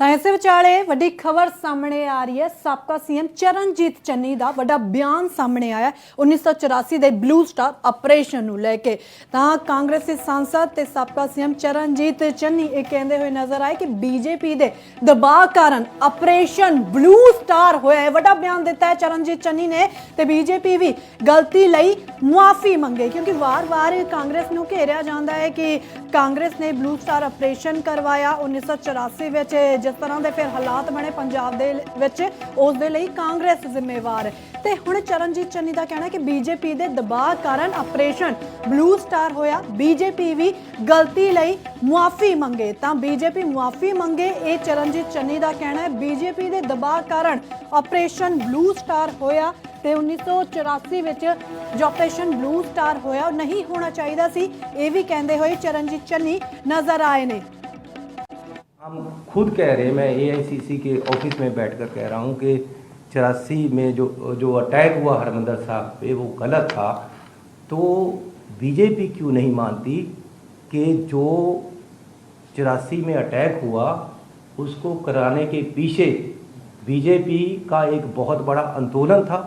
ਤਾਂ ਇਸੇ ਵਿਚਾਲੇ ਵੱਡੀ ਖਬਰ ਸਾਹਮਣੇ ਆ ਰਹੀ ਹੈ। ਸਾਬਕਾ ਸੀਐਮ ਚਰਨਜੀਤ ਚੰਨੀ ਦਾ ਵੱਡਾ ਬਿਆਨ ਸਾਹਮਣੇ ਆਇਆ ਹੈ। 1984 ਦੇ ਬਲੂ ਸਟਾਰ ਆਪਰੇਸ਼ਨ ਨੂੰ ਲੈ ਕੇ। ਤਾਂ ਕਾਂਗਰਸੀ ਸਾਂਸਦ ਤੇ ਸਾਬਕਾ ਸੀਐਮ ਚਰਨਜੀਤ ਚੰਨੀ ਇਹ ਕਹਿੰਦੇ ਹੋਏ ਨਜ਼ਰ ਆਏ ਕਿ ਬੀਜੇਪੀ ਦੇ ਦਬਾਅ ਕਾਰਨ ਆਪਰੇਸ਼ਨ ਬਲੂ ਸਟਾਰ ਹੋਇਆ ਹੈ। ਵੱਡਾ ਬਿਆਨ ਦਿੱਤਾ ਹੈ ਚਰਨਜੀਤ ਚੰਨੀ ਨੇ ਤੇ ਬੀਜੇਪੀ ਵੀ ਗਲਤੀ ਲਈ ਮੁਆਫੀ ਮੰਗੇ ਕਿਉਂਕਿ ਵਾਰ-ਵਾਰ ਕਾਂਗਰਸ ਨੂੰ ਘੇਰਿਆ ਜਾਂਦਾ ਹੈ ਕਿ ਕਾਂਗਰਸ ਨੇ ਬਲੂ ਸਟਾਰ ਆਪਰੇਸ਼ਨ ਕਰਵਾਇਆ। 1984 ਵਿੱਚ ਜਿਸ ਤਰ੍ਹਾਂ ਦੇ ਫਿਰ ਹਾਲਾਤ ਬਣੇ ਪੰਜਾਬ ਦੇ ਵਿੱਚ, ਉਸ ਦੇ ਲਈ ਕਾਂਗਰਸ ਜ਼ਿੰਮੇਵਾਰ। ਤੇ ਹੁਣ ਚਰਨਜੀਤ ਚੰਨੀ ਦਾ ਕਹਿਣਾ ਹੈ ਕਿ ਬੀਜੇਪੀ ਦੇ ਦਬਾਅ ਕਾਰਨ ਆਪਰੇਸ਼ਨ ਬਲੂ ਸਟਾਰ ਹੋਇਆ। ਬੀਜੇਪੀ ਵੀ ਗਲਤੀ ਲਈ ਮੁਆਫੀ ਮੰਗੇ। ਤਾਂ ਬੀਜੇਪੀ ਮੁਆਫੀ ਮੰਗੇ, ਇਹ ਚਰਨਜੀਤ ਚੰਨੀ ਦਾ ਕਹਿਣਾ ਹੈ। ਬੀਜੇਪੀ ਦੇ ਦਬਾਅ ਕਾਰਨ ਆਪਰੇਸ਼ਨ ਬਲੂ ਸਟਾਰ ਹੋਇਆ ਤੇ 1984 ਵਿੱਚ ਜੋ ਆਪਰੇਸ਼ਨ ਬਲੂ ਸਟਾਰ ਹੋਇਆ, ਉਹ ਨਹੀਂ ਹੋਣਾ ਚਾਹੀਦਾ ਸੀ। ਇਹ ਵੀ ਕਹਿੰਦੇ ਹੋਏ ਚਰਨਜੀਤ ਚੰਨੀ ਨਜ਼ਰ ਆਏ ਨੇ। हम खुद कह रहे हैं, मैं एआईसीसी के ऑफ़िस में बैठकर कह रहा हूँ कि चौरासी में जो जो अटैक हुआ हरमंदर साहब पे, वो गलत था। तो बीजेपी क्यों नहीं मानती कि जो चौरासी में अटैक हुआ, उसको कराने के पीछे बीजेपी का एक बहुत बड़ा आंदोलन था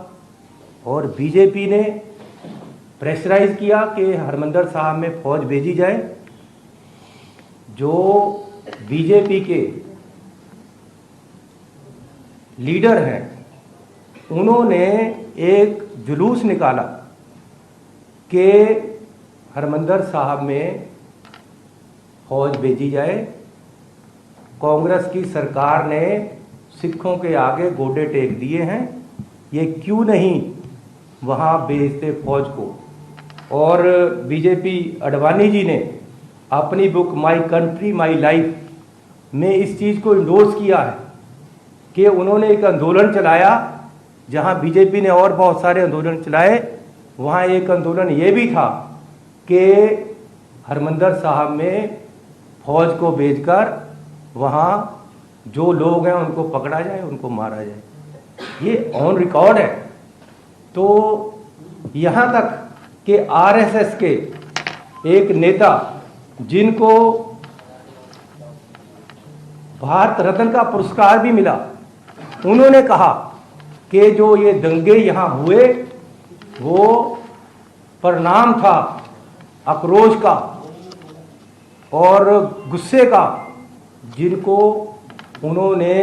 और बीजेपी ने प्रेशराइज किया कि हरमंदर साहब में फौज भेजी जाए, जो बीजेपी के लीडर हैं, उन्होंने एक जुलूस निकाला कि हरमंदर साहब में फौज भेजी जाए। कांग्रेस की सरकार ने सिखों के आगे गोडे टेक दिए हैं। ये क्यों नहीं वहाँ भेजते फौज को? और बीजेपी अडवाणी जी ने अपनी book my country my life में इस चीज़ को इंडोर्स किया है कि उन्होंने एक आंदोलन चलाया, जहाँ बीजेपी ने और बहुत सारे आंदोलन चलाए। वहाँ एक आंदोलन ये भी था कि हरमंदर साहब में फौज को भेजकर वहाँ जो लोग हैं उनको पकड़ा जाए, उनको मारा जाए। ये ऑन रिकॉर्ड है। तो यहाँ तक कि आरएसएस के एक नेता जिनको भारत रत्न का पुरस्कार भी मिला। उन्होंने कहा कि जो ये दंगे यहाँ हुए, वो परिणाम था आक्रोश का और गुस्से का, जिनको उन्होंने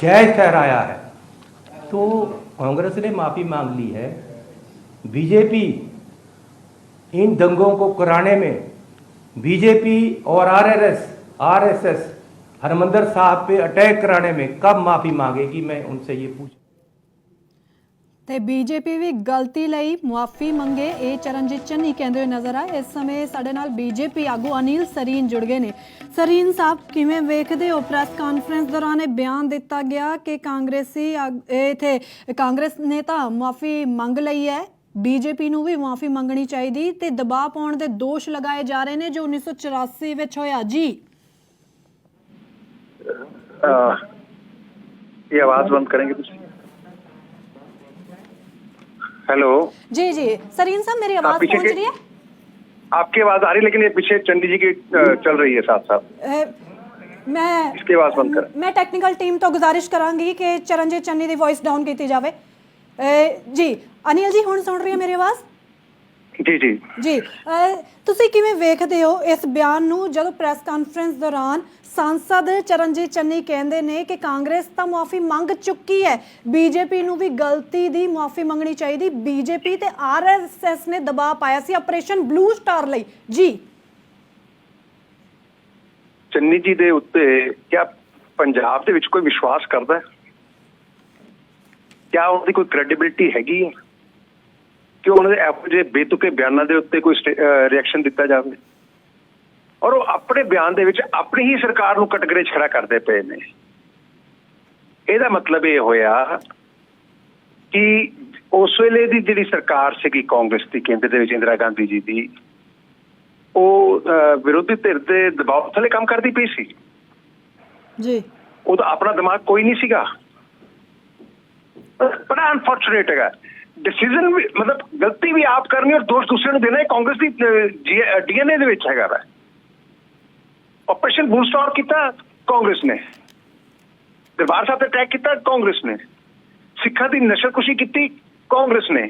जय ठहराया है। तो कांग्रेस ने माफ़ी मांग ली है। बीजेपी इन दंगों को कराने में, बीजेपी और आरएसएस आरएसएस हरमंदर साहब पे अटैक कराने में कब माफ़ी मांगेगी मैं उनसे ये पूछ ਤੇ ਬੀਜੇਪੀ ਵੀ ਗਲਤੀ ਲਈ ਮੁਆਫੀ ਮੰਗੇ ਇਹ ਚਰਨਜੀਤ ਚੰਨੀ ਕਹਿੰਦੇ ਹੋਏ ਨਜ਼ਰ ਆਏ ਇਸ ਸਮੇਂ ਸਾਡੇ ਨਾਲ ਬੀਜੇਪੀ ਆਗੂ ਅਨਿਲ ਸਰੀਨ ਜੁੜ ਗਏ ਨੇ ਸਰੀਨ ਸਾਹਿਬ ਕਿਵੇਂ ਵੇਖਦੇ ਹੋ ਪ੍ਰੈਸ ਕਾਨਫਰੰਸ ਦੌਰਾਨ ਇਹ ਬਿਆਨ ਦਿੱਤਾ ਗਿਆ ਕਿ ਕਾਂਗਰਸੀ ਆਗ- ਇਹ ਇਥੇ ਕਾਂਗਰਸ ਨੇ ਤਾਂ ਮੁਆਫੀ ਮੰਗ ਲਈ ਹੈ ਬੀਜੇਪੀ ਨੂੰ ਵੀ ਮੁਆਫੀ ਮੰਗਣੀ ਚਾਹੀਦੀ ਤੇ ਦਬਾਅ ਪਾਉਣ ਦੇ ਦੋਸ਼ ਲਗਾਏ ਜਾ ਰਹੇ ਨੇ ਜੋ 1984 ਵਿੱਚ ਹੋਇਆ ਜੀ आ, ये आवाज़ बंद करेंगे कुछ। हेलो। जी जी। सरीन साहब मेरी आवाज़ पहुँच रही है? आपकी आवाज़ आ रही लेकिन ये पीछे चंडी जी की हम्म। चल रही है साथ साथ मैं इसके आवाज़ बंद कर। मैं टेक्निकल टीम तो गुजारिश करांगी कि चरणजीत चन्नी दी वॉइस डाउन की जावे जी अनिल जी हूँ सुन रही है मेरी आवाज़? जी ਜੀ। ਅਹ ਤੁਸੀਂ ਕਿਵੇਂ ਵੇਖਦੇ ਹੋ ਇਸ ਬਿਆਨ ਨੂੰ ਜਦੋਂ ਪ੍ਰੈਸ ਕਾਨਫਰੰਸ ਦੌਰਾਨ ਸਾਂਸਦ ਚਰਨਜੀਤ ਚੰਨੀ ਕਹਿੰਦੇ ਨੇ ਕਿ ਕਾਂਗਰਸ ਤਾਂ ਮੁਆਫੀ ਮੰਗ ਚੁੱਕੀ ਹੈ ਬੀਜੇਪੀ ਨੂੰ ਵੀ ਗਲਤੀ ਦੀ ਮੁਆਫੀ ਮੰਗਣੀ ਚਾਹੀਦੀ ਬੀਜੇਪੀ ਤੇ ਆਰਐਸਐਸ ਨੇ ਦਬਾਅ ਪਾਇਆ ਸੀ ਆਪਰੇਸ਼ਨ ਬਲੂ ਸਟਾਰ ਲਈ। ਜੀ। ਚੰਨੀ ਜੀ ਦੇ ਉੱਤੇ ਕਿਆ ਪੰਜਾਬ ਦੇ ਵਿੱਚ ਕੋਈ ਵਿਸ਼ਵਾਸ ਕਰਦਾ ਹੈ? ਕਿਆ ਉਹਦੀ ਕੋਈ ਕ੍ਰੈਡੀਬਿਲਿਟੀ ਹੈਗੀ ਹੈ? ਕਿ ਉਹਨਾਂ ਦੇ ਇਹੋ ਜਿਹੇ ਬੇਤੁਕੇ ਬਿਆਨਾਂ ਦੇ ਉੱਤੇ ਕੋਈ ਰਿਐਕਸ਼ਨ ਦਿੱਤਾ ਜਾਵੇ? ਔਰ ਉਹ ਆਪਣੇ ਬਿਆਨ ਦੇ ਵਿੱਚ ਆਪਣੀ ਹੀ ਸਰਕਾਰ ਨੂੰ ਕਟਗਰੇ 'ਚ ਖੜਾ ਕਰਦੇ ਪਏ ਨੇ। ਇਹਦਾ ਮਤਲਬ ਇਹ ਹੋਇਆ ਕਿ ਉਸ ਵੇਲੇ ਦੀ ਜਿਹੜੀ ਸਰਕਾਰ ਸੀਗੀ ਕਾਂਗਰਸ ਦੀ ਕੇਂਦਰ ਦੇ ਵਿੱਚ ਇੰਦਰਾ ਗਾਂਧੀ ਜੀ ਦੀ ਉਹ ਵਿਰੋਧੀ ਧਿਰ ਦੇ ਦਬਾਅ ਥੱਲੇ ਕੰਮ ਕਰਦੀ ਪਈ ਸੀ। ਜੀ। ਉਹਦਾ ਆਪਣਾ ਦਿਮਾਗ ਕੋਈ ਨਹੀਂ ਸੀਗਾ। ਬੜਾ ਅਨਫੋਰਚੂਨੇਟ ਹੈਗਾ। ਡਿਸੀਜਨ ਮਤਲਬ ਗਲਤੀ ਵੀ ਆਪ ਕਰਨੀ ਔਰ ਦੋਸ਼ ਦੂਸਰੇ ਨੂੰ ਦੇਣਾ ਕਾਂਗਰਸ ਦੀ ਡੀਐਨਏ ਦੇ ਵਿੱਚ ਹੈਗਾ ਵਾ। ਆਪਰੇਸ਼ਨ ਬੂਸਟ ਆਊਟ ਕੀਤਾ ਕਾਂਗਰਸ ਨੇ। ਦਰਬਾਰ ਸਾਹਿਬ ਤੇ ਅਟੈਕ ਕੀਤਾ ਕਾਂਗਰਸ ਨੇ। ਸਿੱਖਾਂ ਦੀ ਨਸ਼ਰਕੁਸ਼ੀ ਕੀਤੀ ਕਾਂਗਰਸ ਨੇ।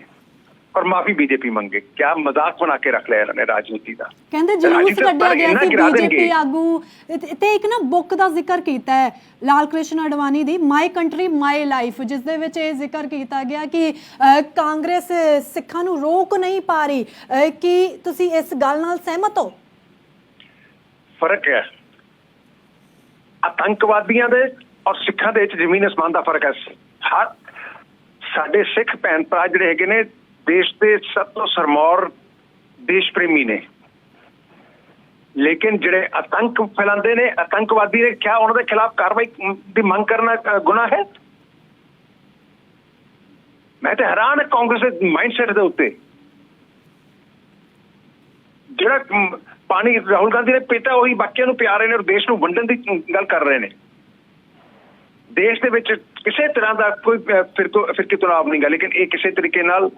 ਔਰ ਮਾਫੀ ਬੀਜੇਪੀ ਮੰਗੇ। ਕਿਆ ਮਜ਼ਾਕ ਬਣਾ ਕੇ ਰੱਖ ਲਿਆ ਇਹਨਾਂ ਨੇ ਰਾਜਨੀਤੀ ਦਾ। ਕਹਿੰਦੇ ਜਲੂਸ ਕੱਢਿਆ ਗਿਆ ਸੀ ਬੀਜੇਪੀ। ਆਗੂ ਤੇ- ਇੱਕ ਨਾ ਬੁੱਕ ਦਾ ਜ਼ਿਕਰ ਕੀਤਾ ਹੈ ਲਾਲ ਕ੍ਰਿਸ਼ਨ ਅਡਵਾਨੀ ਦੀ ਮਾਈ ਕੰਟਰੀ ਮਾਈ ਲਾਈਫ ਜਿਸ ਦੇ ਵਿੱਚ ਇਹ ਜ਼ਿਕਰ ਕੀਤਾ ਗਿਆ ਕਿ ਕਾਂਗਰਸ ਸਿੱਖਾਂ ਨੂੰ ਰੋਕ ਨਹੀਂ ਪਾ ਰਹੀ। ਕੀ ਤੁਸੀਂ ਇਸ ਗੱਲ ਨਾਲ ਸਹਿਮਤ ਹੋ? ਫ਼ਰਕ ਹੈ। ਆਤੰਕਵਾਦੀਆਂ ਦੇ ਔਰ ਸਿੱਖਾਂ ਦੇ ਵਿੱਚ ਜ਼ਮੀਨ ਅਸਮਾਨ ਦਾ ਫ਼ਰਕ ਹੈ। ਹਰ ਸਾਡੇ ਸਿੱਖ ਭੈਣ ਭਰਾ ਜਿਹੜੇ ਹੈਗੇ ਨੇ ਦੇਸ਼ ਦੇ ਸਭ ਤੋਂ ਸਰਮੌਰ ਦੇਸ਼ ਪ੍ਰੇਮੀ ਨੇ ਲੇਕਿਨ ਜਿਹੜੇ ਆਤੰਕ ਫੈਲਾਉਂਦੇ ਨੇ ਆਤੰਕਵਾਦੀ ਨੇ ਕਿਹਾ ਉਹਨਾਂ ਦੇ ਖਿਲਾਫ ਕਾਰਵਾਈ ਦੀ ਮੰਗ ਕਰਨਾ ਅ, ਗੁਨਾਹ ਹੈ ਮੈਂ ਤੇ ਹੈਰਾਨ ਹਾਂ ਕਾਂਗਰਸ ਦੇ ਮਾਈਂਡਸੈਟ ਦੇ ਉੱਤੇ ਜਿਹੜਾ ਪਾਣੀ ਰਾਹੁਲ ਗਾਂਧੀ ਨੇ ਪੀਤਾ ਉਹੀ ਬਾਕੀਆਂ ਨੂੰ ਪਿਆ ਰਹੇ ਨੇ ਔਰ ਦੇਸ਼ ਨੂੰ ਵੰਡਣ ਦੀ ਗੱਲ ਕਰ ਰਹੇ ਨੇ ਦੇਸ਼ ਦੇ ਵਿੱਚ ਕਿਸੇ ਤਰ੍ਹਾਂ ਦਾ ਕੋਈ ਅਹ, ਫਿਰਕੋ ਫਿਰਕੇ ਤਣਾਵ ਨਹੀਂ ਗਾ ਲੇਕਿਨ ਇਹ ਕਿਸੇ ਤਰੀਕੇ ਨਾਲ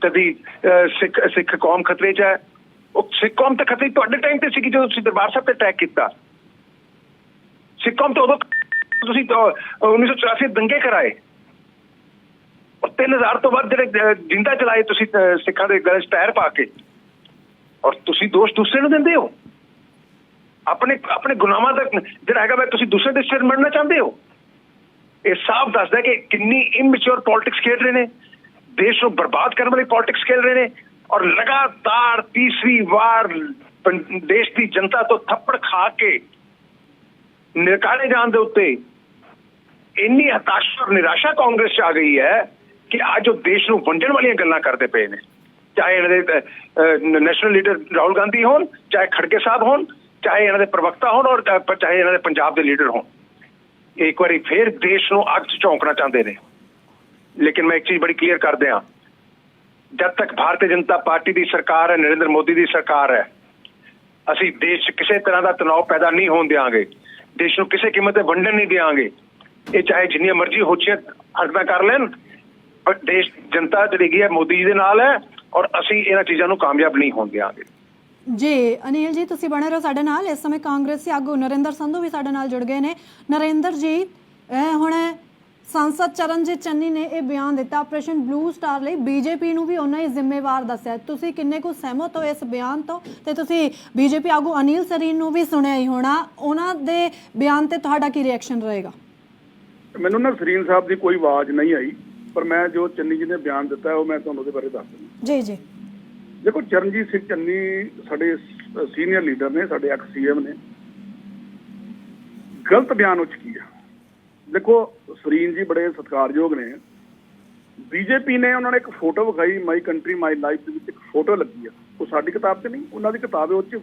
ਕਦੀ ਅਹ, ਸਿੱਖ ਸਿੱਖ ਕੌਮ ਖਤਰੇ 'ਚ ਹੈ। ਉਹ ਸਿੱਖ ਕੌਮ ਤਾਂ ਖਤਰੇ ਤੁਹਾਡੇ ਟਾਈਮ ਤੇ ਸੀ ਜਦੋਂ ਤੁਸੀਂ ਦਰਬਾਰ ਸਾਹਿਬ ਤੇ ਅਟੈਕ ਕੀਤਾ। ਸਿੱਖ ਕੌਮ ਤਾਂ ਉਦੋਂ ਤੁਸੀਂ ਤਾਂ, ਅਹ, 1984 ਦੰਗੇ ਕਰਾਏ। ਔਰ 3000 ਤੋਂ ਵੱਧ ਜਿਹੜੇ ਜਿੰਦਾ ਚਲਾਏ ਤੁਸੀਂ ਸਿੱਖਾਂ ਦੇ ਗਲੇ 'ਚ ਟਾਇਰ ਪਾ ਕੇ। ਔਰ ਤੁਸੀਂ ਦੋਸ਼ ਦੂਸਰੇ ਨੂੰ ਦਿੰਦੇ ਹੋ। ਆਪਣੇ ਆਪਣੇ ਗੁਨਾਹਾਂ ਦਾ ਜਿਹੜਾ ਹੈਗਾ ਵਾ ਤੁਸੀਂ ਦੂਸਰੇ ਦੇ ਸਿਰ ਮੜਨਾ ਚਾਹੁੰਦੇ ਹੋ? ਇਹ ਸਾਫ਼ ਦੱਸਦਾ ਕਿ ਕਿੰਨੀ ਇਮੈਚੁਰ ਪੋਲਿਟਿਕਸ ਖੇਡ ਰਹੇ ਨੇ। ਦੇਸ਼ ਨੂੰ ਬਰਬਾਦ ਕਰਨ ਵਾਲੀ ਪੋਲਿਟਿਕਸ ਖੇਡ ਰਹੇ ਨੇ ਔਰ ਲਗਾਤਾਰ ਤੀਸਰੀ ਵਾਰ ਦੇਸ਼ ਦੀ ਜਨਤਾ ਤੋਂ ਥੱਪੜ ਖਾ ਕੇ ਨਿਕਾਲੇ ਜਾਣ ਦੇ ਉੱਤੇ ਇੰਨੀ ਹਤਾਸ਼ਾ ਔਰ ਨਿਰਾਸ਼ਾ ਕਾਂਗਰਸ 'ਚ ਆ ਗਈ ਹੈ ਕਿ ਅੱਜ ਉਹ ਦੇਸ਼ ਨੂੰ ਵੰਡਣ ਵਾਲੀਆਂ ਗੱਲਾਂ ਕਰਦੇ ਪਏ ਨੇ ਚਾਹੇ ਇਹਨਾਂ ਦੇ ਨੈਸ਼ਨਲ ਲੀਡਰ ਰਾਹੁਲ ਗਾਂਧੀ ਹੋਣ ਚਾਹੇ ਖੜਕੇ ਸਾਹਿਬ ਹੋਣ ਚਾਹੇ ਇਹਨਾਂ ਦੇ ਪ੍ਰਵਕਤਾ ਹੋਣ ਔਰ ਚਾਹੇ ਇਹਨਾਂ ਦੇ ਪੰਜਾਬ ਦੇ ਲੀਡਰ ਹੋਣ ਇੱਕ ਵਾਰੀ ਫੇਰ ਦੇਸ਼ ਨੂੰ ਅੱਗ 'ਚ ਝੋਂਕਣਾ ਚਾਹੁੰਦੇ ਨੇ ਲੇਕਿਨ ਮੈਂ ਇੱਕ ਚੀਜ਼ ਬੜੀ ਕਲੀਅਰ ਕਰ ਦਿਆਂ ਜਦ ਤੱਕ ਭਾਰਤੀ ਜਨਤਾ ਪਾਰਟੀ ਦੀ ਸਰਕਾਰ ਹੈ, ਨਰਿੰਦਰ ਮੋਦੀ ਦੀ ਸਰਕਾਰ ਹੈ, ਅਸੀਂ ਦੇਸ਼ 'ਚ ਕਿਸੇ ਤਰ੍ਹਾਂ ਦਾ ਤਣਾਅ ਪੈਦਾ ਨਹੀਂ ਹੋਣ ਦਿਆਂਗੇ। ਦੇਸ਼ ਨੂੰ ਕਿਸੇ ਕੀਮਤ ਤੇ ਵੰਡਣ ਨਹੀਂ ਦਿਆਂਗੇ। ਇਹ ਚਾਹੇ ਜਿੰਨੀਆਂ ਮਰਜ਼ੀ ਹੋਚੀਆਂ ਹਰਕਤਾਂ ਕਰ ਲੈਣ, ਪਰ ਦੇਸ਼ ਜਨਤਾ ਜਿਹੜੀ ਹੈ, ਮੋਦੀ ਜੀ ਦੇ ਨਾਲ ਹੈ ਔਰ ਅਸੀਂ ਇਹਨਾਂ ਚੀਜ਼ਾਂ ਨੂੰ ਕਾਮਯਾਬ ਨਹੀਂ ਹੋਣ ਦਿਆਂਗੇ। ਜੀ, ਅਨਿਲ ਜੀ, ਤੁਸੀਂ ਬਣੇ ਰਹੋ ਸਾਡੇ ਨਾਲ। ਇਸ ਸਮੇਂ ਕਾਂਗਰਸੀ ਆਗੂ ਨਰਿੰਦਰ ਸੰਧੂ ਵੀ ਸਾਡੇ ਨਾਲ ਜੁੜ ਗਏ ਨੇ। ਨਰਿੰਦਰ ਜੀ ਹੁਣ ਸੰਸਦ ਚਰਨਜੀਤ ਚੰਨੀ ਨੇ ਇਹ ਬਿਆਨ ਦਿੱਤਾ ਆਪਰੇਸ਼ਨ ਬਲੂ ਸਟਾਰ ਲਈ ਬੀਜੇਪੀ ਨੂੰ ਵੀ ਉਹਨਾਂ ਹੀ ਜ਼ਿੰਮੇਵਾਰ ਦੱਸਿਆ ਤੁਸੀਂ ਕਿੰਨੇ ਕੁ ਸਹਿਮਤ ਹੋ ਇਸ ਬਿਆਨ ਤੋਂ ਤੇ ਤੁਸੀਂ ਬੀਜੇਪੀ ਆਗੂ ਅਨਿਲ ਸਰੀਨ ਨੂੰ ਵੀ ਸੁਣਿਆ ਹੀ ਹੋਣਾ ਉਹਨਾਂ ਦੇ ਬਿਆਨ ਤੇ ਤੁਹਾਡਾ ਕੀ ਰਿਐਕਸ਼ਨ ਰਹੇਗਾ ਮੈਨੂੰ ਨਾ ਸਰੀਨ ਸਾਹਿਬ ਦੀ ਕੋਈ ਆਵਾਜ਼ ਨਹੀਂ ਆਈ ਪਰ ਮੈਂ ਜੋ ਚੰਨੀ ਜੀ ਨੇ ਬਿਆਨ ਦਿੱਤਾ ਉਹ ਮੈਂ ਤੁਹਾਨੂੰ ਉਹਦੇ ਬਾਰੇ ਦੱਸ ਦਿੰਦਾ ਜੀ ਜੀ ਦੇਖੋ ਚਰਨਜੀਤ ਸਿੰਘ ਚੰਨੀ ਸਾਡੇ ਸੀਨੀਅਰ ਲੀਡਰ ਨੇ ਸਾਡੇ ਐਕਸ ਸੀਐਮ ਨੇ ਗਲਤ ਬਿਆਨ ਉੱਚ ਕੀ ਆ ਦੇਖੋ, ਸਰੀਨ ਜੀ ਬੜੇ ਸਤਿਕਾਰਯੋਗ ਨੇ। ਬੀਜੇਪੀ ਨੇ ਉਹਨਾਂ ਨੇ ਇੱਕ ਫੋਟੋ ਵਿਖਾਈ ਮਾਈ ਕੰਟਰੀ ਮਾਈ ਲਾਈਫ ਦੇ ਵਿੱਚ ਇੱਕ ਫੋਟੋ ਲੱਗੀ ਆ। ਉਹ ਸਾਡੀ ਕਿਤਾਬ 'ਚ ਨਹੀਂ, ਉਹਨਾਂ ਦੀ ਕਿਤਾਬ ਹੈ ਉਹ 'ਚ।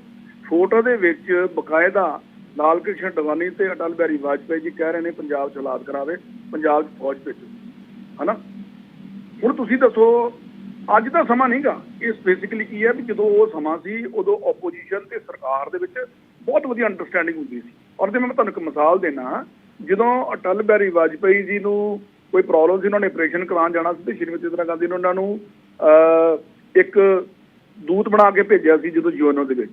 ਫੋਟੋ ਦੇ ਵਿੱਚ ਬਕਾਇਦਾ ਲਾਲ ਕ੍ਰਿਸ਼ਨ ਅਡਵਾਨੀ ਤੇ ਅਟਲ ਬਿਹਾਰੀ ਵਾਜਪੇਈ ਜੀ ਕਹਿ ਰਹੇ ਨੇ, ਪੰਜਾਬ 'ਚ ਹਾਲਾਤ ਕਰਾਵੇ ਪੰਜਾਬ 'ਚ ਫੌਜ ਭੇਜੋ ਹਨਾ? ਹੁਣ ਤੁਸੀਂ ਦੱਸੋ, ਅੱਜ ਦਾ ਸਮਾਂ ਨਹੀਂਗਾ ਇਸ ਬੇਸਿਕਲੀ ਕੀ ਹੈ ਵੀ ਜਦੋਂ ਉਹ ਸਮਾਂ ਸੀ, ਉਦੋਂ ਆਪੋਜੀਸ਼ਨ ਤੇ ਸਰਕਾਰ ਦੇ ਵਿੱਚ ਬਹੁਤ ਵਧੀਆ ਅੰਡਰਸਟੈਂਡਿੰਗ ਹੁੰਦੀ ਸੀ। ਔਰ ਜੇ ਮੈਂ ਤੁਹਾਨੂੰ ਇੱਕ ਮਿਸਾਲ ਦੇਣਾ ਜਦੋਂ ਅਟਲ ਬਿਹਾਰੀ ਵਾਜਪੇਈ ਜੀ ਨੂੰ ਕੋਈ ਪ੍ਰੋਬਲਮ ਸੀ ਉਹਨਾਂ ਨੇ ਆਪਰੇਸ਼ਨ ਕਰਾਉਣ ਜਾਣਾ ਸੀ ਤੇ ਸ਼੍ਰੀਮਤੀ ਇੰਦਰਾ ਗਾਂਧੀ ਨੇ ਉਹਨਾਂ ਨੂੰ ਅਹ, ਇੱਕ ਦੂਤ ਬਣਾ ਕੇ ਭੇਜਿਆ ਸੀ ਜਦੋਂ ਯੂਐਨਓ ਦੇ ਵਿੱਚ।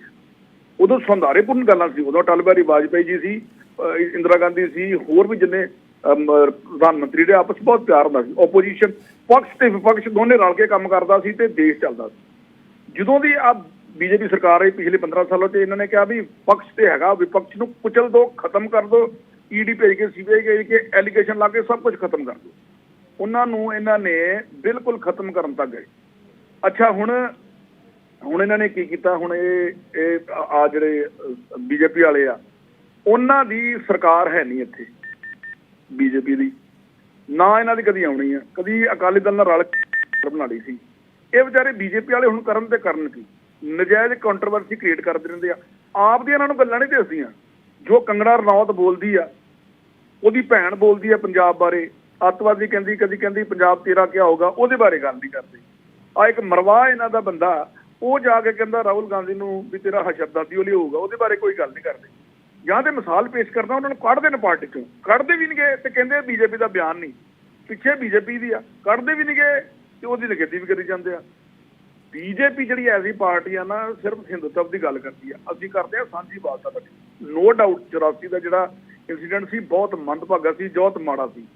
ਉਦੋਂ ਸੰਧਾਰੇਪੂਰਨ ਗੱਲਾਂ ਸੀ ਉਦੋਂ ਅਟਲ ਬਿਹਾਰੀ ਵਾਜਪੇਈ ਜੀ ਸੀ ਇੰਦਰਾ ਗਾਂਧੀ ਸੀ ਹੋਰ ਵੀ ਜਿੰਨੇ ਪ੍ਰਧਾਨ ਮੰਤਰੀ ਦੇ ਆਪਸ ਬਹੁਤ ਪਿਆਰ ਹੁੰਦਾ ਸੀ। ਆਪੋਜੀਸ਼ਨ ਪਕਸ਼ ਤੇ ਵਿਪਕਸ਼ ਦੋਨੇ ਰਲ ਕੇ ਕੰਮ ਕਰਦਾ ਸੀ ਤੇ ਦੇਸ਼ ਚੱਲਦਾ ਸੀ। ਜਦੋਂ ਦੀ ਆ ਬੀਜੇਪੀ ਸਰਕਾਰ ਆਈ ਪਿਛਲੇ 15 ਸਾਲਾਂ 'ਚ ਇਹਨਾਂ ਨੇ ਕਿਹਾ ਵੀ ਪਕਸ਼ ਤੇ ਹੈਗਾ ਵਿਪਕਸ਼ ਨੂੰ ਕੁਚਲ ਦੋ ਖਤਮ ਕਰ ਦੋ ਈਡੀ ਭੇਜ ਕੇ ਸੀਬੀਆਈ ਭੇਜ ਕੇ ਐਲੀਗੇਸ਼ਨ ਲਾ ਕੇ ਸਭ ਕੁਝ ਖਤਮ ਕਰ ਦੋ ਉਹਨਾਂ ਨੂੰ ਇਹਨਾਂ ਨੇ ਬਿਲਕੁਲ ਖਤਮ ਕਰਨ ਤੱਕ ਗਏ। ਅੱਛਾ, ਹੁਣ ਹੁਣ ਇਹਨਾਂ ਨੇ ਕੀ ਕੀਤਾ? ਹੁਣ ਇਹ ਇਹ ਆ- ਜਿਹੜੇ ਬੀਜੇਪੀ ਵਾਲੇ ਆ, ਉਹਨਾਂ ਦੀ ਸਰਕਾਰ ਹੈ ਨਹੀਂ ਇੱਥੇ ਬੀਜੇਪੀ ਦੀ। ਨਾ ਇਹਨਾਂ ਦੀ ਕਦੀ ਆਉਣੀ ਆ। ਕਦੀ ਅਕਾਲੀ ਦਲ ਨਾਲ ਰਲ ਬਣਾ ਲਈ ਸੀ। ਇਹ ਵਿਚਾਰੇ ਬੀਜੇਪੀ ਵਾਲੇ ਹੁਣ ਕਰਨ ਤੇ ਕਰਨ ਕੀ ਨਜਾਇਜ਼ ਕੰਟਰੋਵਰਸੀ ਕ੍ਰੀਏਟ ਕਰਦੇ ਰਹਿੰਦੇ ਆ। ਆਪ ਦੀਆਂ ਇਹਨਾਂ ਨੂੰ ਗੱਲਾਂ ਨਹੀਂ ਦੱਸਦੀਆਂ। ਜੋ ਕੰਗਣਾ ਰਣੌਤ ਬੋਲਦੀ ਆ ਉਹਦੀ ਭੈਣ ਬੋਲਦੀ ਹੈ ਪੰਜਾਬ ਬਾਰੇ, ਅੱਤਵਾਦੀ ਕਹਿੰਦੀ, ਕਦੀ ਕਹਿੰਦੀ ਪੰਜਾਬ ਤੇਰਾ ਕਿਆ ਹੋਗਾ ਉਹਦੇ ਬਾਰੇ ਗੱਲ ਨਹੀਂ ਕਰਦੇ। ਆ ਇੱਕ ਮਰਵਾ ਇਹਨਾਂ ਦਾ ਬੰਦਾ, ਉਹ ਜਾ ਕੇ ਕਹਿੰਦਾ ਰਾਹੁਲ ਗਾਂਧੀ ਨੂੰ ਵੀ ਤੇਰਾ ਹਸ਼ਰਦਾਦੀ ਉਹਲੀ ਹੋਊਗਾ, ਉਹਦੇ ਬਾਰੇ ਕੋਈ ਗੱਲ ਨਹੀਂ ਕਰਦੇ। ਜਾਂ ਤੇ ਮਿਸਾਲ ਪੇਸ਼ ਕਰਦਾ, ਉਹਨਾਂ ਨੂੰ ਕੱਢਦੇ ਨੇ ਪਾਰਟੀ ਚੋਂ। ਕੱਢਦੇ ਵੀ ਨਹੀਂਗੇ ਤੇ ਕਹਿੰਦੇ ਬੀਜੇਪੀ ਦਾ ਬਿਆਨ ਨਹੀਂ। ਪਿੱਛੇ ਬੀਜੇਪੀ ਦੀ ਆ, ਕੱਢਦੇ ਵੀ ਨਹੀਂਗੇ ਤੇ ਉਹਦੀ ਨਿਗੇਟਿਵ ਵੀ ਕਰੀ ਜਾਂਦੇ ਆ। ਬੀਜੇਪੀ ਜਿਹੜੀ ਐਸੀ ਪਾਰਟੀ ਆ ਨਾ, ਸਿਰਫ ਹਿੰਦੂਤਵ ਦੀ ਗੱਲ ਕਰਦੀ ਆ। ਅਸੀਂ ਕਰਦੇ ਆ ਸਾਂਝੀਵਾਲਤਾ ਦਾ ਨੋ ਡਾਊਟ 84 ਦਾ ਜਿਹੜਾ ਇਨਸੀਡੈਂਟ ਸੀ, ਬਹੁਤ ਮੰਦਭਾਗਾ ਸੀ ਬਹੁਤ ਮਾੜਾ ਸੀ।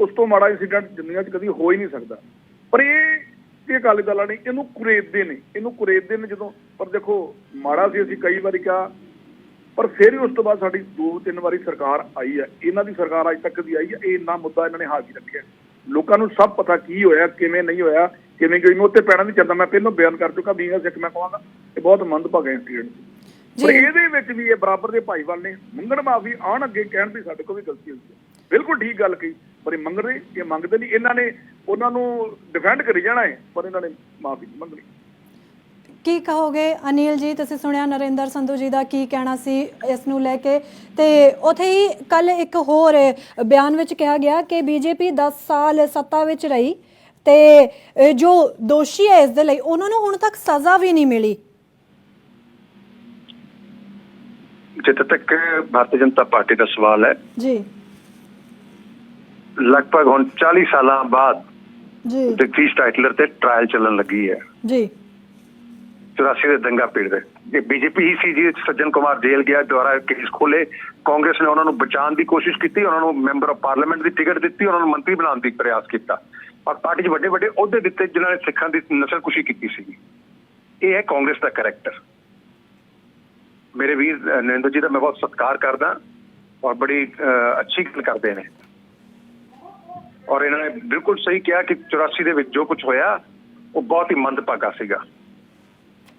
ਉਸ ਤੋਂ ਮਾੜਾ ਇਨਸੀਡੈਂਟ ਦੁਨੀਆ 'ਚ ਕਦੀ ਹੋ ਹੀ ਨਹੀਂ ਸਕਦਾ। ਪਰ ਇਹ ਇਹ ਗੱਲ ਗੱਲਾਂ ਨਹੀਂ ਇਹਨੂੰ ਕੁਰੇਦਦੇ ਨੇ, ਇਹਨੂੰ ਕੁਰੇਦਦੇ ਨੇ ਜਦੋਂ, ਪਰ ਦੇਖੋ, ਮਾੜਾ ਸੀ ਅਸੀਂ ਕਈ ਵਾਰੀ ਕਿਹਾ, ਪਰ ਫਿਰ ਵੀ ਉਸ ਤੋਂ ਬਾਅਦ ਸਾਡੀ ਦੋ ਤਿੰਨ ਵਾਰੀ ਸਰਕਾਰ ਆਈ ਹੈ। ਇਹਨਾਂ ਦੀ ਸਰਕਾਰ ਅੱਜ ਤੱਕ ਦੀ ਆਈ ਹੈ, ਇਹ ਇੰਨਾ ਮੁੱਦਾ ਇਹਨਾਂ ਨੇ ਹਾਜ਼ਰ ਰੱਖਿਆ। ਲੋਕਾਂ ਨੂੰ ਸਭ ਪਤਾ ਕੀ ਹੋਇਆ, ਕਿਵੇਂ ਨਹੀਂ ਹੋਇਆ, ਕਿਵੇਂ ਗਈ ਮੈਂ ਉੱਤੇ ਪੈਣਾ ਨਹੀਂ ਚਾਹੁੰਦਾ, ਮੈਂ ਪਹਿਲਾਂ ਬਿਆਨ ਕਰ ਚੁੱਕਾ ਬੀਂਗਾ ਸਿੱਖ ਮੈਂ ਕਹਾਂਗਾ, ਇਹ ਬਹੁਤ ਮੰਦਭਾਗਾ ਇੰਸੀਡੈਂਟ ਸੀ। ਪਰ। ਇਹਦੇ ਵਿੱਚ ਵੀ ਇਹ ਬਰਾਬਰ ਦੇ ਭਾਈਵਾਲ ਨੇ। ਮੰਗਣ ਮਾਫੀ ਆਉਣ ਅੱਗੇ ਕਹਿਣ ਵੀ ਸਾਡੇ ਕੋਲ ਵੀ ਗਲਤੀ ਹੋਈ ਹੈ। ਬਿਲਕੁਲ ਠੀਕ ਗੱਲ ਕਹੀ। ਪਰ ਇਹ ਮੰਗ ਰਹੇ ਇਹ ਮੰਗਦੇ ਨਹੀਂ। ਇਹਨਾਂ ਨੇ ਉਹਨਾਂ ਨੂੰ ਡਿਫੈਂਡ ਕਰੀ ਜਾਣਾ ਹੈ ਪਰ ਇਹਨਾਂ ਨੇ ਮਾਫੀ ਨਹੀਂ ਮੰਗਣੀ। ਕੀ ਕਹੋਗੇ? ਅਨਿਲ ਜੀ ਤੁਸੀਂ ਸੁਣਿਆ ਨਰਿੰਦਰ ਸੰਧੂ ਜੀ ਦਾ ਕੀ ਕਹਿਣਾ ਸੀ ਇਸ ਨੂੰ ਲੈ ਕੇ? ਤੇ ਉਥੇ ਹੀ ਕੱਲ ਇੱਕ ਹੋਰ ਬਿਆਨ ਵਿੱਚ ਕਿਹਾ ਗਿਆ ਕਿ ਬੀਜੇਪੀ 10 ਸਾਲ ਸੱਤਾ ਵਿੱਚ ਰਹੀ ਤੇ ਜੋ ਦੋਸ਼ੀ ਹੈ ਇਸ ਦੇ ਲਈ ਉਹਨਾਂ ਨੂੰ ਹੁਣ ਤੱਕ ਸਜ਼ਾ ਵੀ ਨਹੀਂ ਮਿਲੀ। ਜਿੱਥੇ ਤੱਕ ਭਾਰਤੀ ਜਨਤਾ ਪਾਰਟੀ ਦਾ ਸਵਾਲ ਹੈ ਜੀ। ਲਗਭਗ ਹੁਣ 40 ਸਾਲਾਂ ਬਾਅਦ ਜੀ। ਜਗਦੀਸ਼ ਟਾਈਟਲਰ ਤੇ ਟ੍ਰਾਇਲ ਚੱਲਣ ਲੱਗੀ ਹੈ। ਜੀ। 84 ਦੇ ਦੰਗਾ ਪੀੜ ਦੇ। ਇਹ ਬੀਜੇਪੀ ਹੀ ਸੀ ਜੀ ਸੱਜਣ ਕੁਮਾਰ ਜੇਲ੍ਹ ਗਿਆ ਦੁਆਰਾ ਕੇਸ ਖੋਲੇ ਕਾਂਗਰਸ ਨੇ ਉਹਨਾਂ ਨੂੰ ਬਚਾਉਣ ਦੀ ਕੋਸ਼ਿਸ਼ ਕੀਤੀ ਉਹਨਾਂ ਨੂੰ ਮੈਂਬਰ ਆਫ ਪਾਰਲੀਮੈਂਟ ਦੀ ਟਿਕਟ ਦਿੱਤੀ ਉਹਨਾਂ ਨੂੰ ਮੰਤਰੀ ਬਣਾਉਣ ਦੀ ਪ੍ਰਯਾਸ ਕੀਤਾ। ਔਰ ਪਾਰਟੀ 'ਚ ਵੱਡੇ ਵੱਡੇ ਅਹੁਦੇ ਦਿੱਤੇ ਜਿਨ੍ਹਾਂ ਨੇ ਸਿੱਖਾਂ ਦੀ ਨਸਲਕੁਸ਼ੀ ਕੀਤੀ ਸੀ ਇਹ ਹੈ ਕਾਂਗਰਸ ਦਾ ਕੈਰੈਕਟਰ ਮੇਰੇ ਵੀਰ ਨਰਿੰਦਰ ਜੀ ਦਾ ਮੈਂ ਬਹੁਤ ਸਤਿਕਾਰ ਕਰਦਾ ਔਰ ਬੜੀ ਅ, ਅੱਛੀ ਗੱਲ ਕਰਦੇ ਨੇ। ਔਰ ਇਹਨਾਂ ਨੇ ਬਿਲਕੁਲ ਸਹੀ ਕਿਹਾ ਕਿ 84 ਦੇ ਵਿੱਚ ਜੋ ਕੁਝ ਹੋਇਆ ਉਹ ਬਹੁਤ ਹੀ ਮੰਦਭਾਗਾ ਸੀਗਾ।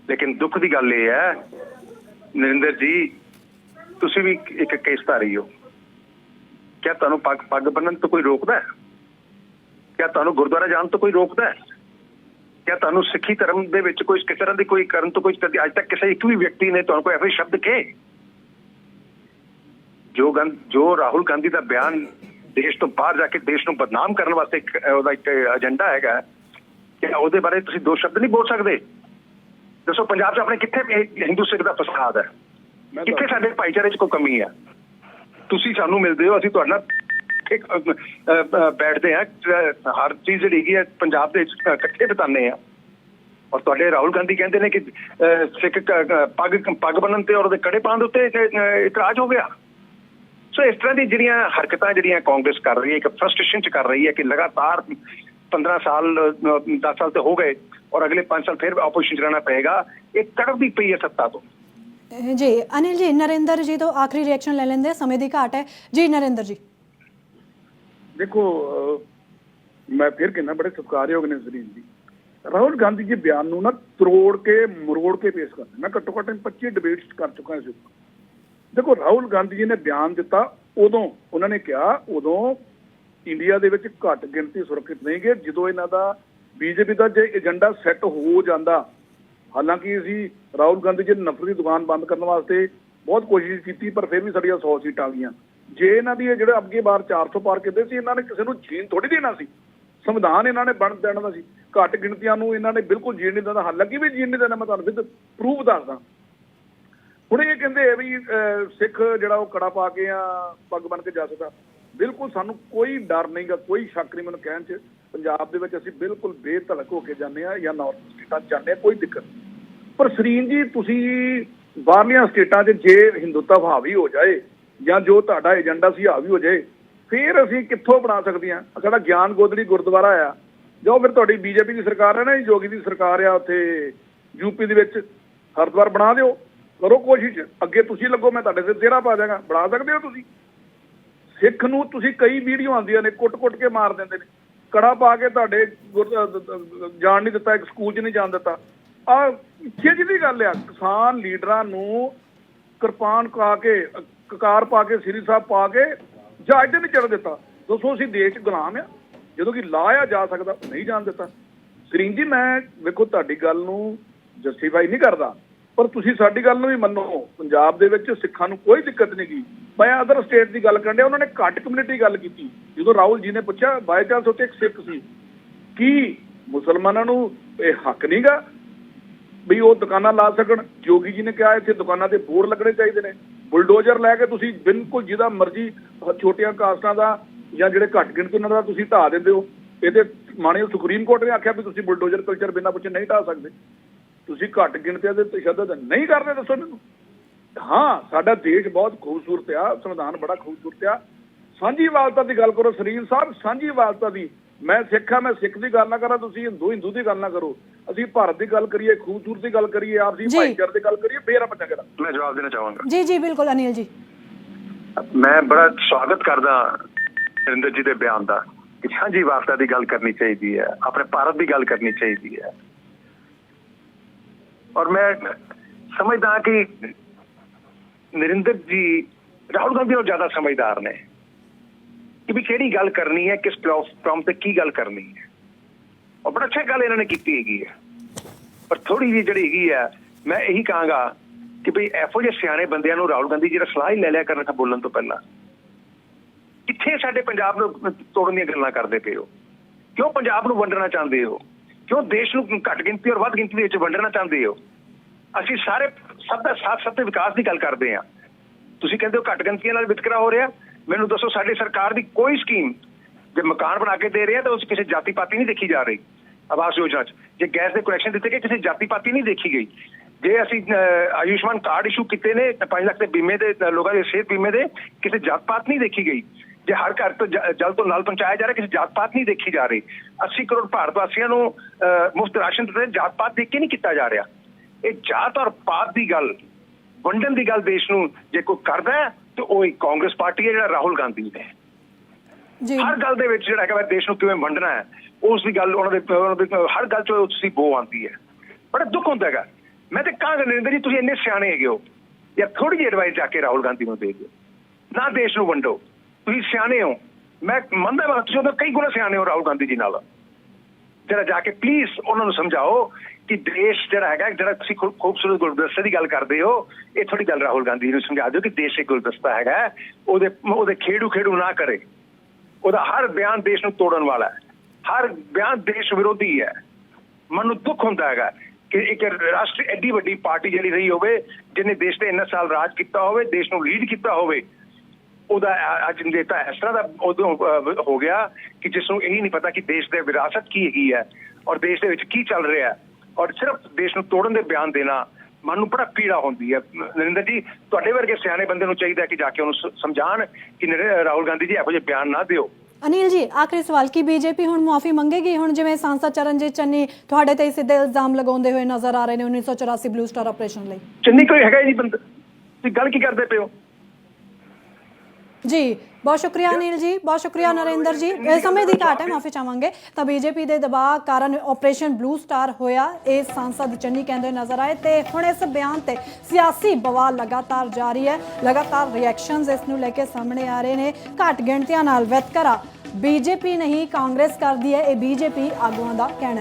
ਲੇਕਿਨ ਦੁੱਖ ਦੀ ਗੱਲ ਇਹ ਹੈ ਨਰਿੰਦਰ ਜੀ ਤੁਸੀਂ ਵੀ ਇੱਕ ਕੇਸ ਧਾਰੀ ਹੋ। ਕਿਆ ਤੁਹਾਨੂੰ ਪੱਗ ਪੱਗ ਬੰਨਣ ਤੋਂ ਕੋਈ ਰੋਕਦਾ ਹੈ? ਕਿਆ ਤੁਹਾਨੂੰ ਗੁਰਦੁਆਰਾ ਜਾਣ ਤੋਂ ਕੋਈ ਰੋਕਦਾ ਹੈ? ਕਿਆ ਤੁਹਾਨੂੰ ਸਿੱਖੀ ਧਰਮ ਦੇ ਵਿੱਚ ਕੋਈ ਕਿਸ ਤਰ੍ਹਾਂ ਦੀ ਕੋਈ ਕਰਨ ਤੋਂ ਕੋਈ ਕਦੀ ਅੱਜ ਤੱਕ ਕਿਸੇ ਇੱਕ ਵੀ ਵਿਅਕਤੀ ਨੇ ਤੁਹਾਨੂੰ ਕੋਈ ਐਵੇਂ ਸ਼ਬਦ ਕਹੇ? ਜੋ ਗੰ ਜੋ ਰਾਹੁਲ ਗਾਂਧੀ ਦਾ ਬਿਆਨ ਦੇਸ਼ ਤੋਂ ਬਾਹਰ ਜਾ ਕੇ ਦੇਸ਼ ਨੂੰ ਬਦਨਾਮ ਕਰਨ ਵਾਸਤੇ ਉਹਦਾ ਇੱਕ ਏਜੰਡਾ ਹੈਗਾ ਕਿ ਉਹਦੇ ਬਾਰੇ ਤੁਸੀਂ ਦੋ ਸ਼ਬਦ ਨਹੀਂ ਬੋਲ ਸਕਦੇ। ਦੱਸੋ ਪੰਜਾਬ 'ਚ ਆਪਣੇ ਕਿੱਥੇ ਹਿੰਦੂ ਸਿੱਖ ਦਾ ਫਸਾਦ ਹੈ? ਕਿੱਥੇ ਸਾਡੇ ਭਾਈਚਾਰੇ 'ਚ ਕੋਈ ਕਮੀ ਹੈ? ਤੁਸੀਂ ਸਾਨੂੰ ਮਿਲਦੇ ਹੋ ਅਸੀਂ ਤੁਹਾਡੇ ਨਾਲ ਬੈਠਦੇ ਆ। ਹਰ ਚੀਜ਼ ਜਿਹੜੀ ਹੈ ਪੰਜਾਬ ਦੇ ਇਕੱਠੇ ਬਿਤਾਉਂਦੇ ਆ। ਔਰ ਤੁਹਾਡੇ ਰਾਹੁਲ ਗਾਂਧੀ ਕਹਿੰਦੇ ਨੇ ਕਿ ਸਿੱਖ ਪੱਗ ਪੱਗ ਬੰਨਣ ਤੇ ਔਰ ਉਹਦੇ ਕੜੇ ਪਾਉਣ ਦੇ ਉੱਤੇ ਇਤਰਾਜ਼ ਹੋ ਗਿਆ। ਸੋ ਇਸ ਤਰ੍ਹਾਂ ਦੀ ਜਿਹੜੀਆਂ ਹਰਕਤਾਂ ਜਿਹੜੀਆਂ ਕਾਂਗਰਸ ਕਰ ਰਹੀ ਹੈ, ਇੱਕ ਫਰਸਟ੍ਰੇਸ਼ਨ ਚ ਕਰ ਰਹੀ ਹੈ ਕਿ ਲਗਾਤਾਰ 15 ਸਾਲ 10 ਸਾਲ ਤੇ ਹੋ ਗਏ ਔਰ ਅਗਲੇ 5 ਸਾਲ ਫਿਰ ਆਪੋਜੀਸ਼ਨ ਚ ਰਹਿਣਾ ਪਏਗਾ, ਇਹ ਕੜਵਦੀ ਪਈ ਹੈ ਸੱਤਾ ਤੋਂ। ਜੀ, ਅਨਿਲ ਜੀ, ਨਰਿੰਦਰ ਜੀ ਤੋਂ ਆਖਰੀ ਰਿਐਕਸ਼ਨ ਲੈ ਲੈਂਦੇ ਸਮੇਂ ਦੀ ਘਾਟ ਹੈ। ਜੀ, ਨਰਿੰਦਰ ਜੀ। ਦੇਖੋ ਮੈਂ ਫਿਰ ਕਹਿੰਦਾ ਬੜੇ ਸਤਿਕਾਰਯੋਗ ਨੇ ਜ਼ਰੀਨ ਜੀ। ਰਾਹੁਲ ਗਾਂਧੀ ਜੀ ਬਿਆਨ ਨੂੰ ਨਾ ਤਰੋੜ ਕੇ, ਮਰੋੜ ਕੇ ਪੇਸ਼ ਕਰਦੇ ਮੈਂ ਘੱਟੋ ਘੱਟ 25 ਡਿਬੇਟਸ ਕਰ ਚੁੱਕਾ ਇਸ ਉੱਪਰ ਦੇਖੋ, ਰਾਹੁਲ ਗਾਂਧੀ ਜੀ ਨੇ ਬਿਆਨ ਦਿੱਤਾ ਉਦੋਂ। ਉਹਨਾਂ ਨੇ ਕਿਹਾ, ਉਦੋਂ ਇੰਡੀਆ ਦੇ ਵਿੱਚ ਘੱਟ ਗਿਣਤੀ ਸੁਰੱਖਿਅਤ ਨਹੀਂ ਗਏ। ਜਦੋਂ ਇਹਨਾਂ ਦਾ ਬੀਜੇਪੀ ਦਾ ਜੇ ਏਜੰਡਾ ਸੈੱਟ ਹੋ ਜਾਂਦਾ, ਹਾਲਾਂਕਿ ਅਸੀਂ ਰਾਹੁਲ ਗਾਂਧੀ ਜੀ ਨਫ਼ਰਤ ਦੀ ਦੁਕਾਨ ਬੰਦ ਕਰਨ ਵਾਸਤੇ ਬਹੁਤ ਕੋਸ਼ਿਸ਼ ਕੀਤੀ, ਪਰ ਫਿਰ ਵੀ ਸਾਡੀਆਂ 100 ਸੀਟਾਂ ਆ ਗਈਆਂ। ਜੇ ਇਹਨਾਂ ਦੀ ਇਹ ਜਿਹੜੇ ਅੱਗੇ ਬਾਰ 400 ਪਾਰ ਕਰਦੇ ਸੀ ਇਹਨਾਂ ਨੇ ਕਿਸੇ ਨੂੰ ਜੀਣ ਥੋੜੀ ਦੇਣਾ ਸੀ। ਸੰਵਿਧਾਨ ਇਹਨਾਂ ਨੇ ਬਣ ਦੇਣਾ ਦਾ ਸੀ। ਘੱਟ ਗਿਣਤੀਆਂ ਨੂੰ ਇਹਨਾਂ ਨੇ ਬਿਲਕੁਲ ਜੀਣ ਨਹੀਂ ਦੇਣਾ। ਹਾਲਾਂਕਿ ਵੀ ਜੀਣ ਨਹੀਂ ਦੇਣਾ ਮੈਂ ਤੁਹਾਨੂੰ ਵਿਦ ਪ੍ਰੂਫ ਦੱਸਦਾ। ਹੁਣ ਇਹ ਕਹਿੰਦੇ ਆ ਵੀ ਅਹ, ਸਿੱਖ ਜਿਹੜਾ ਉਹ ਕੜਾ ਪਾ ਕੇ ਆ ਪੱਗ ਬਣ ਕੇ ਜਾ ਸਕਦਾ। ਬਿਲਕੁਲ ਸਾਨੂੰ ਕੋਈ ਡਰ ਨਹੀਂਗਾ ਕੋਈ ਸ਼ੱਕ ਨਹੀਂ ਮੈਨੂੰ ਕਹਿਣ 'ਚ। ਪੰਜਾਬ ਦੇ ਵਿੱਚ ਅਸੀਂ ਬਿਲਕੁਲ ਬੇਧੜਕ ਹੋ ਕੇ ਜਾਂਦੇ ਆ ਜਾਂ ਨਾਰਥ ਸਟੇਟਾਂ 'ਚ ਜਾਂਦੇ ਆ ਕੋਈ ਦਿੱਕਤ ਨਹੀਂ। ਪਰ ਸਰੀਨ ਜੀ ਤੁਸੀਂ ਬਾਹਰਲੀਆਂ ਸਟੇਟਾਂ 'ਚ ਜੇ ਹਿੰਦੂਤਵ ਹਾਵੀ ਹੋ ਜਾਏ ਜਾਂ ਜੋ ਤੁਹਾਡਾ ਏਜੰਡਾ ਸੀ ਆ ਵੀ ਹੋ ਜਾਏ। ਫਿਰ ਅਸੀਂ ਕਿੱਥੋਂ ਬਣਾ ਸਕਦੇ ਹਾਂ ਸਾਡਾ ਗਿਆਨ ਗੋਦੜੀ ਗੁਰਦੁਆਰਾ ਆ। ਜੋ ਫਿਰ ਤੁਹਾਡੀ ਬੀਜੇਪੀ ਦੀ ਸਰਕਾਰ ਹੈ ਨਾ ਜੋਗੀ ਦੀ ਸਰਕਾਰ ਆ ਉੱਥੇ, ਯੂਪੀ ਦੇ ਵਿੱਚ। ਹਰਿਦੁਆਰ ਬਣਾ ਦਿਓ। ਕਰੋ ਕੋਸ਼ਿਸ਼। ਅੱਗੇ ਤੁਸੀਂ ਲੱਗੋ, ਮੈਂ ਤੁਹਾਡੇ ਸਿਰ ਤੇਰਾ ਪਾ ਜਾਗਾ ਬਣਾ ਸਕਦੇ ਹੋ ਤੁਸੀਂ? ਸਿੱਖ ਨੂੰ ਤੁਸੀਂ ਕਈ ਵੀਡੀਓ ਆਉਂਦੀਆਂ ਨੇ, ਕੁੱਟ-ਕੁੱਟ ਕੇ ਮਾਰ ਦਿੰਦੇ ਨੇ। ਕੜਾ ਪਾ ਕੇ ਤੁਹਾਡੇ ਜਾਣ ਨਹੀਂ ਦਿੱਤਾ, ਇੱਕ ਸਕੂਲ 'ਚ ਨਹੀਂ ਜਾਣ ਦਿੱਤਾ। ਆ ਇੱਥੇ ਦੀ ਗੱਲ ਆ। ਕਿਸਾਨ ਲੀਡਰਾਂ ਨੂੰ ਕਿਰਪਾਨ ਕਾ ਕੇ ਕਕਾਰ ਪਾ ਕੇ, ਸ੍ਰੀ ਸਾਹਿਬ ਪਾ ਕੇ, ਜਹਾਜ਼ ਤੇ ਨਹੀਂ ਚੜ ਦਿੱਤਾ। ਦੱਸੋ ਅਸੀਂ ਦੇਸ਼ 'ਚ ਗੁਲਾਮ ਆ? ਜਦੋਂ ਕਿ ਲਾਇਆ ਜਾ ਸਕਦਾ, ਨਹੀਂ ਜਾਣ ਦਿੱਤਾ। ਸਰੀਨ ਜੀ, ਮੈਂ ਵੇਖੋ ਤੁਹਾਡੀ ਗੱਲ ਨੂੰ ਜਸਟੀਫਾਈ ਨਹੀਂ ਕਰਦਾ, ਪਰ ਤੁਸੀਂ ਸਾਡੀ ਗੱਲ ਨੂੰ ਵੀ ਮੰਨੋ। ਪੰਜਾਬ ਦੇ ਵਿੱਚ ਸਿੱਖਾਂ ਨੂੰ ਕੋਈ ਦਿੱਕਤ ਨਹੀਂ ਗਈ ਮੈਂ ਅਦਰ ਸਟੇਟ ਦੀ ਗੱਲ ਕਰਨ ਡਿਆ, ਉਹਨਾਂ ਨੇ ਘੱਟ ਕਮਿਊਨਿਟੀ ਗੱਲ ਕੀਤੀ। ਜਦੋਂ ਰਾਹੁਲ ਜੀ ਨੇ ਪੁੱਛਿਆ ਬਾਈ ਚਾਂਸ ਉੱਥੇ ਇੱਕ ਸਿੱਖ ਸੀ। ਕੀ ਮੁਸਲਮਾਨਾਂ ਨੂੰ ਇਹ ਹੱਕ ਨਹੀਂਗਾ ਵੀ ਉਹ ਦੁਕਾਨਾਂ ਲਾ ਸਕਣ? ਜੋਗੀ ਜੀ ਨੇ ਕਿਹਾ, ਇੱਥੇ ਦੁਕਾਨਾਂ ਤੇ ਬੋਰਡ ਲੱਗਣੇ ਚਾਹੀਦੇ ਨੇ। ਬੁਲਡੋਜ਼ਰ ਲੈ ਕੇ ਤੁਸੀਂ ਬਿਲਕੁਲ ਜਿਹਦਾ ਮਰਜ਼ੀ ਛੋਟੀਆਂ ਕਾਸਟਾਂ ਦਾ ਜਾਂ ਜਿਹੜੇ ਘੱਟ ਗਿਣਤੀ ਉਹਨਾਂ ਦਾ ਤੁਸੀਂ ਢਾਹ ਦਿੰਦੇ ਹੋ। ਇਹਦੇ ਮਾਨਯੋਗ ਸੁਪਰੀਮ ਕੋਰਟ ਨੇ ਆਖਿਆ ਵੀ ਤੁਸੀਂ ਬੁਲਡੋਜ਼ਰ ਕਲਚਰ ਬਿਨਾਂ ਪੁੱਛੇ ਨਹੀਂ ਢਾਹ ਸਕਦੇ। ਤੁਸੀਂ ਘੱਟ ਗਿਣਤੀਆਂ ਦੇ ਤਸ਼ੱਦਦ ਨਹੀਂ ਕਰਦੇ ਦੱਸੋ ਮੈਨੂੰ। ਹਾਂ, ਸਾਡਾ ਦੇਸ਼ ਬਹੁਤ ਖੂਬਸੂਰਤ ਆ, ਸੰਵਿਧਾਨ ਬੜਾ ਖੂਬਸੂਰਤ ਆ। ਸਾਂਝੀ ਵਾਲਤਾ ਦੀ ਗੱਲ ਕਰੋ ਸਰੀਰ ਸਾਹਿਬ, ਸਾਂਝੀ ਵਾਲਤਾ ਦੀ ਮੈਂ ਸਿੱਖ ਆ ਮੈਂ ਸਿੱਖ ਦੀ ਗੱਲ ਨਾ ਕਰਾਂ ਤੁਸੀਂ ਹਿੰਦੂ ਹਿੰਦੂ ਦੀ ਗੱਲ ਨਾ ਕਰੋ। ਅਸੀਂ ਭਾਰਤ ਦੀ ਗੱਲ ਕਰੀਏ ਖੂਬਸੂਰਤੀ ਦੀ ਗੱਲ ਕਰੀਏ ਆਪਸੀ ਜੀ। ਭਾਈਚਾਰੇ ਦੀ ਗੱਲ ਕਰੀਏ ਫੇਰ ਆਪਾਂ ਚੰਗੇ। ਮੈਂ ਜਵਾਬ ਦੇਣਾ ਚਾਹਾਂਗਾ। ਜੀ ਜੀ ਬਿਲਕੁਲ ਅਨਿਲ ਜੀ। ਮੈਂ ਬੜਾ ਸਵਾਗਤ ਕਰਦਾ ਨਰਿੰਦਰ ਜੀ ਦੇ ਬਿਆਨ ਦਾ ਕਿ ਸਾਂਝੀ ਵਾਰਤਾ ਦੀ ਗੱਲ ਕਰਨੀ ਚਾਹੀਦੀ ਹੈ ਆਪਣੇ ਭਾਰਤ ਦੀ ਗੱਲ ਕਰਨੀ ਚਾਹੀਦੀ ਹੈ। ਔਰ ਮੈਂ ਸਮਝਦਾ ਕਿ ਨਰਿੰਦਰ ਜੀ ਰਾਹੁਲ ਗਾਂਧੀ ਨਾਲੋਂ ਜ਼ਿਆਦਾ ਸਮਝਦਾਰ ਨੇ। ਕਿ ਵੀ ਕਿਹੜੀ ਗੱਲ ਕਰਨੀ ਹੈ, ਕਿਸ ਪਲੇਟਫਾਰਮ ਤੇ ਕੀ ਗੱਲ ਕਰਨੀ ਹੈ। ਔਰ ਬੜਾ ਅੱਛਾ ਗੱਲ ਇਹਨਾਂ ਨੇ ਕੀਤੀ ਹੈਗੀ ਹੈ। ਪਰ ਥੋੜੀ ਜਿਹੀ ਜਿਹੜੀ ਹੈਗੀ ਹੈ, ਮੈਂ ਇਹੀ ਕਹਾਂਗਾ ਕਿ ਭਈ ਇਹੋ ਜਿਹੇ ਸਿਆਣੇ ਬੰਦਿਆਂ ਨੂੰ ਰਾਹੁਲ ਗਾਂਧੀ ਜਿਹੜਾ ਸਲਾਹ ਹੀ ਲੈ ਲਿਆ ਕਰਨਾ ਬੋਲਣ ਤੋਂ ਪਹਿਲਾਂ। ਕਿੱਥੇ ਸਾਡੇ ਪੰਜਾਬ ਨੂੰ ਤੋੜਨ ਦੀਆਂ ਗੱਲਾਂ ਕਰਦੇ ਪਏ ਹੋ? ਕਿਉਂ ਪੰਜਾਬ ਨੂੰ ਵੰਡਣਾ ਚਾਹੁੰਦੇ ਹੋ? ਕਿਉਂ ਦੇਸ਼ ਨੂੰ ਘੱਟ ਗਿਣਤੀ ਔਰ ਵੱਧ ਗਿਣਤੀ ਦੇ ਵਿੱਚ ਵੰਡਣਾ ਚਾਹੁੰਦੇ ਹੋ? ਅਸੀਂ ਸਾਰੇ ਸਭ ਦਾ ਸਾਥ ਸਭ ਤੇ ਵਿਕਾਸ ਦੀ ਗੱਲ ਕਰਦੇ ਹਾਂ। ਤੁਸੀਂ ਕਹਿੰਦੇ ਹੋ ਘੱਟ ਗਿਣਤੀਆਂ ਨਾਲ ਵਿਤਕਰਾ ਹੋ ਰਿਹਾ। ਮੈਨੂੰ ਦੱਸੋ ਸਾਡੀ ਸਰਕਾਰ ਦੀ ਕੋਈ ਸਕੀਮ ਜੇ ਮਕਾਨ ਬਣਾ ਕੇ ਦੇ ਰਹੇ ਆ ਤਾਂ ਉਸ ਕਿਸੇ ਜਾਤੀ ਪਾਤੀ ਨਹੀਂ ਦੇਖੀ ਜਾ ਰਹੀ ਆਵਾਸ ਯੋਜਨਾ 'ਚ। ਜੇ ਗੈਸ ਦੇ ਕਨੈਕਸ਼ਨ ਦਿੱਤੇ ਗਏ ਕਿਸੇ ਜਾਤੀ ਪਾਤੀ ਨਹੀਂ ਦੇਖੀ ਗਈ। ਜੇ ਅਸੀਂ ਅਹ, ਆਯੁਸ਼ਮਾਨ ਕਾਰਡ ਇਸ਼ੂ ਕੀਤੇ ਨੇ 5 ਲੱਖ ਦੇ ਬੀਮੇ ਦੇ ਲੋਕਾਂ ਦੇ ਸਿਹਤ ਬੀਮੇ ਦੇ ਕਿਸੇ ਜਾਤ ਪਾਤ ਨਹੀਂ ਦੇਖੀ ਗਈ। ਜੇ ਹਰ ਘਰ ਤੋਂ ਜਲ ਤੋਂ ਨਲ ਪਹੁੰਚਾਇਆ ਜਾ ਰਿਹਾ ਕਿਸੇ ਜਾਤ ਪਾਤ ਨਹੀਂ ਦੇਖੀ ਜਾ ਰਹੀ। 80 ਕਰੋੜ ਭਾਰਤ ਵਾਸੀਆਂ ਨੂੰ ਮੁਫਤ ਰਾਸ਼ਨ ਦਿੱਤੇ ਜਾਤ ਪਾਤ ਦੇਖ ਕੇ ਨਹੀਂ ਕੀਤਾ ਜਾ ਰਿਹਾ। ਇਹ ਜਾਤ ਔਰ ਪਾਤ ਦੀ ਗੱਲ ਵੰਡਣ ਦੀ ਗੱਲ ਦੇਸ਼ ਨੂੰ ਜੇ ਕੋਈ ਕਰਦਾ ਤੇ ਉਹ ਇੱਕ ਕਾਂਗਰਸ ਪਾਰਟੀ ਹੈ ਜਿਹੜਾ ਰਾਹੁਲ ਗਾਂਧੀ ਨੇ। ਜੀ। ਹਰ ਗੱਲ ਦੇ ਵਿੱਚ ਜਿਹੜਾ ਹੈਗਾ ਦੇਸ਼ ਨੂੰ ਕਿਵੇਂ ਵੰਡਣਾ ਹੈ ਉਸ ਦੀ ਗੱਲ ਉਹਨਾਂ ਦੇ ਉਹਨਾਂ ਦੇ ਹਰ ਗੱਲ ਚ ਤੁਸੀਂ ਬੋ ਆਉਂਦੀ ਹੈ। ਬੜਾ ਦੁੱਖ ਹੁੰਦਾ ਹੈਗਾ। ਮੈਂ ਤੇ ਕਹਾਂਗਾ ਨਰਿੰਦਰ ਜੀ ਤੁਸੀਂ ਇੰਨੇ ਸਿਆਣੇ ਹੈਗੇ ਹੋ। ਜਾਂ ਥੋੜੀ ਜਿਹੀ ਐਡਵਾਈਸ ਜਾ ਕੇ ਰਾਹੁਲ ਗਾਂਧੀ ਨੂੰ ਦੇ ਦਿਓ। ਨਾ ਦੇਸ਼ ਨੂੰ ਵੰਡੋ। ਤੁਸੀਂ ਸਿਆਣੇ ਹੋ। ਮੈਂ ਮੰਨਦਾ ਹਾਂ ਤੁਸੀਂ ਉਹਦੇ ਕਈ ਗੁਣਾ ਸਿਆਣੇ ਹੋ ਰਾਹੁਲ ਗਾਂਧੀ ਜੀ ਨਾਲ। ਜਰਾ ਜਾ ਕੇ ਪਲੀਜ਼ ਉਹਨਾਂ ਨੂੰ ਸਮਝਾਓ ਕਿ ਦੇਸ਼ ਜਿਹੜਾ ਹੈਗਾ, ਜਿਹੜਾ ਤੁਸੀਂ ਖੂਬਸੂਰਤ ਗੁਲਦਸਤੇ ਦੀ ਗੱਲ ਕਰਦੇ ਹੋ, ਇਹ ਥੋੜੀ ਗੱਲ ਰਾਹੁਲ ਗਾਂਧੀ ਨੂੰ ਸਮਝਾ ਦਿਓ ਕਿ ਦੇਸ਼ ਇੱਕ ਗੁਲਦਸਤਾ ਹੈਗਾ ਉਹਦੇ ਉਹਦੇ ਖੇੜੂ ਖੇੜੂ ਨਾ ਕਰੇ। ਉਹਦਾ ਹਰ ਬਿਆਨ ਦੇਸ਼ ਨੂੰ ਤੋੜਨ ਵਾਲਾ ਹੈ। ਹਰ ਬਿਆਨ ਦੇਸ਼ ਵਿਰੋਧੀ ਹੈ। ਮਨ ਨੂੰ ਦੁੱਖ ਹੁੰਦਾ ਹੈਗਾ ਕਿ ਇੱਕ ਰਾਸ਼ਟਰੀ ਐਡੀ ਵੱਡੀ ਪਾਰਟੀ ਜਿਹੜੀ ਰਹੀ ਹੋਵੇ, ਜਿਹਨੇ ਦੇਸ਼ ਤੇ ਇੰਨਾ ਸਾਲ ਰਾਜ ਕੀਤਾ ਹੋਵੇ, ਦੇਸ਼ ਨੂੰ ਲੀਡ ਕੀਤਾ ਹੋਵੇ ਉਹਦਾ ਅ- ਅੱਜ ਨੇਤਾ ਇਸ ਤਰ੍ਹਾਂ ਦਾ ਉਦੋਂ ਹੋ ਗਿਆ ਕਿ ਜਿਸ ਨੂੰ ਇਹੀ ਨਹੀਂ ਪਤਾ ਕਿ ਦੇਸ਼ ਦੇ ਵਿਰਾਸਤ ਕੀ ਹੈਗੀ ਹੈ ਔਰ ਦੇਸ਼ ਦੇ ਵਿੱਚ ਕੀ ਚੱਲ ਰਿਹਾ ਹੈ। ਔਰ ਸਿਰਫ ਦੇਸ਼ ਨੂੰ ਤੋੜਨ ਦੇ ਬਿਆਨ ਦੇਣਾ ਮਨ ਨੂੰ ਬੜਾ ਪੀੜਾ ਹੁੰਦੀ ਹੈ। ਨਰਿੰਦਰ ਜੀ ਤੁਹਾਡੇ ਵਰਗੇ ਸਿਆਣੇ ਬੰਦੇ ਨੂੰ ਚਾਹੀਦਾ ਕਿ ਜਾ ਕੇ ਉਹਨੂੰ ਸਮਝਾਣ ਕਿ ਰਾਹੁਲ ਗਾਂਧੀ ਜੀ ਇਹੋ ਜਿਹੇ ਬਿਆਨ ਨਾ ਦਿਓ। ਅਨਿਲ ਜੀ ਆਖਰੀ ਸਵਾਲ ਕੀ ਬੀਜੇਪੀ ਹੁਣ ਮੁਆਫੀ ਮੰਗੇਗੀ? ਹੁਣ ਜਿਵੇਂ ਸਾਂਸਦ ਚਰਨਜੀਤ ਚੰਨੀ ਤੁਹਾਡੇ ਤੇ ਸਿੱਧੇ ਇਲਜ਼ਾਮ ਲਗਾਉਂਦੇ ਹੋਏ ਨਜ਼ਰ ਆ ਰਹੇ ਨੇ 1984 ਬਲੂ ਸਟਾਰ ਆਪਰੇਸ਼ਨ ਲਈ। ਚੰਨੀ ਕੋਈ ਹੈਗਾ ਹੀ ਨਹੀਂ ਬੰਦਾ। ਤੁਸੀਂ ਗੱਲ ਕੀ ਕਰਦੇ ਪਏ ਹੋ? ਜੀ ਬਹੁਤ ਸ਼ੁਕਰੀਆ ਅਨਿਲ ਜੀ ਬਹੁਤ ਸ਼ੁਕਰੀਆ ਨਰਿੰਦਰ ਜੀ। ਇਹ ਸਮੇਂ ਦੀ ਘਾਟ ਹੈ ਮਾਫੀ ਚਾਹਾਂਗੇ। ਤਾਂ ਬੀਜੇਪੀ ਦੇ ਦਬਾਅ ਕਾਰਨ ਆਪਰੇਸ਼ਨ ਬਲੂ ਸਟਾਰ ਹੋਇਆ ਇਹ ਸਾਂਸਦ ਚੰਨੀ ਕਹਿੰਦੇ ਨਜ਼ਰ ਆਏ। ਤੇ ਹੁਣ ਇਸ ਬਿਆਨ ਤੇ ਸਿਆਸੀ ਬਵਾਲ ਲਗਾਤਾਰ ਜਾਰੀ ਹੈ। ਲਗਾਤਾਰ ਰਿਐਕਸ਼ਨਸ ਇਸ ਨੂੰ ਲੈ ਕੇ ਸਾਹਮਣੇ ਆ ਰਹੇ ਨੇ। ਘੱਟ ਗਿਣਤੀਆਂ ਨਾਲ ਵਿਤਕਰਾ। ਬੀਜੇਪੀ ਨਹੀਂ ਕਾਂਗਰਸ ਕਰਦੀ ਹੈ। ਇਹ ਬੀਜੇਪੀ ਆਗੂਆਂ ਦਾ ਕਹਿਣਾ ਹੈ।